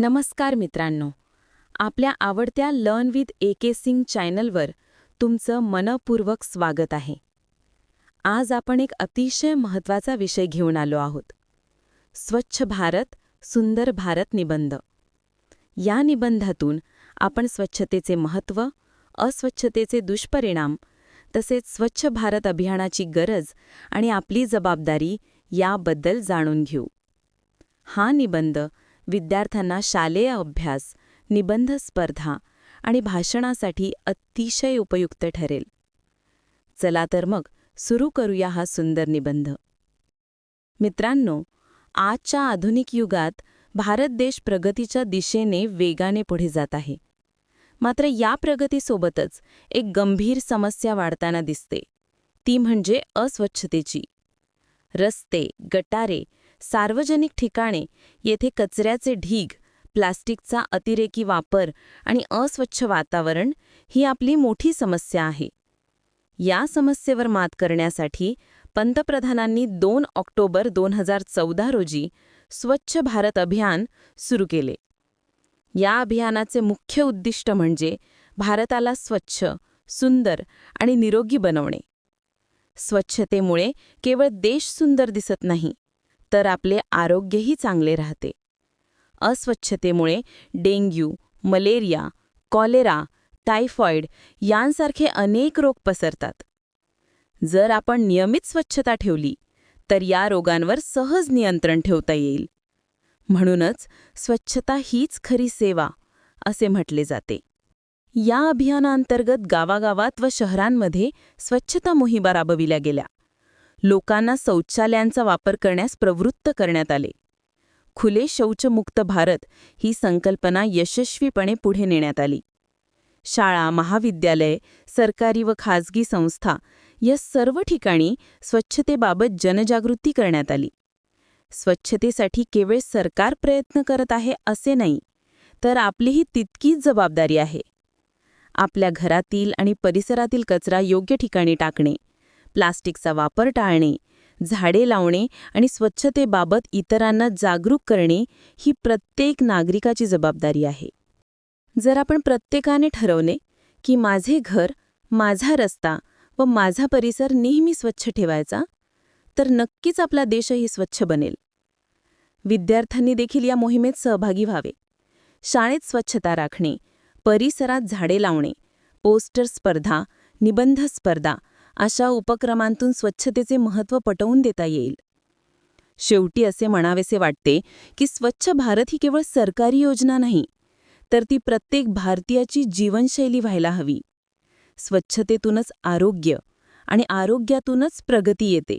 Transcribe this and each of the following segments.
नमस्कार मित्रांनो. आपल्या आवडत्या learn with A K Singh चॅनलवर तुमचं मनपूर्वक स्वागत आहे. आज आपण एक अतिशय महत्त्वाचा विषय घेऊन आलो आहोत. स्वच्छ भारत सुंदर भारत निबंध. या निबंधातून आपण स्वच्छतेचे महत्त्व अस्वच्छतेचे दुष्परिणाम तसेच स्वच्छ भारत अभियानाची गरज आणि आपली जबाबदारी याबद्दल जाणून घेऊ. हा निबंध विद्यार्थ्यांना शालेय अभ्यास निबंध स्पर्धा आणि भाषणासाठी अतिशय उपयुक्त ठरेल. चला तर मग सुरू करूया हा सुंदर निबंध. मित्रांनो आजच्या आधुनिक युगात भारत देश प्रगतीच्या दिशेने वेगाने पुढे जात आहे. मात्र या प्रगतीसोबतच एक गंभीर समस्या वाढताना दिसते. ती म्हणजे अस्वच्छतेची. रस्ते गटारे सार्वजनिक ठिकाणे येथे कचऱ्याचे ढीग प्लास्टिकचा अतिरेकी वापर आणि अस्वच्छ वातावरण ही आपली मोठी समस्या आहे. या समस्येवर मात करण्यासाठी पंतप्रधानांनी दोन ऑक्टोबर दोन हजार चौदा रोजी स्वच्छ भारत अभियान सुरू केले. या अभियानाचे मुख्य उद्दिष्ट म्हणजे भारताला स्वच्छ सुंदर आणि निरोगी बनवणे. स्वच्छतेमुळे केवळ देश सुंदर दिसत नाही तर आपले आरोग्यही चांगले राहते. अस्वच्छतेमुळे डेंग्यू मलेरिया कॉलेरा टायफॉइड यांसारखे अनेक रोग पसरतात. जर आपण नियमित स्वच्छता ठेवली तर या रोगांवर सहज नियंत्रण ठेवता येईल. म्हणूनच स्वच्छता हीच खरी सेवा असे म्हटले जाते. या अभियानांतर्गत गावागावात व शहरांमध्ये स्वच्छता मोहिमा राबविल्या गेल्या. लोकांना शौचालयांचा वापर करण्यास प्रवृत्त करण्यात आले. खुले शौचमुक्त भारत ही संकल्पना यशस्वीपणे पुढे नेण्यात आली. शाळा महाविद्यालय सरकारी व खाजगी संस्था या सर्व ठिकाणी स्वच्छतेबाबत जनजागृती करण्यात आली. स्वच्छतेसाठी केवळ सरकार प्रयत्न करत आहे असे नाही तर आपलीही तितकीच जबाबदारी आहे. आपल्या घरातील आणि परिसरातील कचरा योग्य ठिकाणी टाकणे प्लास्टिकचा वापर टाळणे झाडे लावणे आणि स्वच्छतेबाबत इतरांना जागरूक करणे ही प्रत्येक नागरिकाची जबाबदारी आहे. जर आपण प्रत्येकाने ठरवले की माझे घर माझा रस्ता व माझा परिसर नेहमी स्वच्छ ठेवायचा तर नक्कीच आपला देशही स्वच्छ बनेल. विद्यार्थ्यांनी देखील या मोहिमेत सहभागी व्हावे. शाळेत स्वच्छता राखणे परिसरात झाडे लावणे पोस्टर स्पर्धा निबंध स्पर्धा अशा उपक्रमांतून स्वच्छतेचे महत्त्व पटवून देता येईल. शेवटी असे म्हणावेसे वाटते की स्वच्छ भारत ही केवळ सरकारी योजना नाही तर ती प्रत्येक भारतीयाची जीवनशैली व्हायला हवी. स्वच्छतेतूनच आरोग्य आणि आरोग्यातूनच प्रगती येते.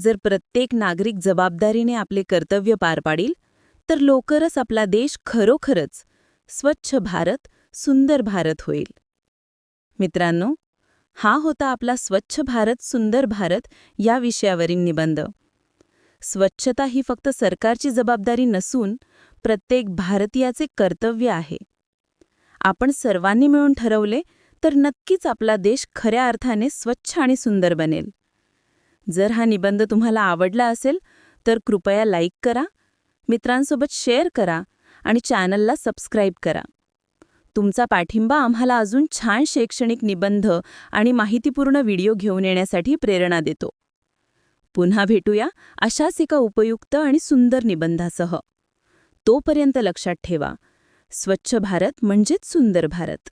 जर प्रत्येक नागरिक जबाबदारीने आपले कर्तव्य पार पाडील तर लवकरच आपला देश खरोखरच स्वच्छ भारत सुंदर भारत होईल. मित्रांनो हा होता आपला स्वच्छ भारत सुंदर भारत या विषयावरील निबंध. स्वच्छता ही फक्त सरकारची जबाबदारी नसून प्रत्येक भारतीयाचे कर्तव्य आहे. आपण सर्वांनी मिळून ठरवले तर नक्कीच आपला देश खऱ्या अर्थाने स्वच्छ आणि सुंदर बनेल. जर हा निबंध तुम्हाला आवडला असेल तर कृपया लाईक करा मित्रांसोबत शेअर करा आणि चॅनलला सबस्क्राईब करा. तुमचा पाठिंबा आम्हाला अजून छान शैक्षणिक निबंध आणि माहितीपूर्ण व्हिडिओ घेऊन येण्यासाठी प्रेरणा देतो. पुन्हा भेटूया अशाच एका उपयुक्त आणि सुंदर निबंधासह. तोपर्यंत लक्षात ठेवा स्वच्छ भारत म्हणजेच सुंदर भारत.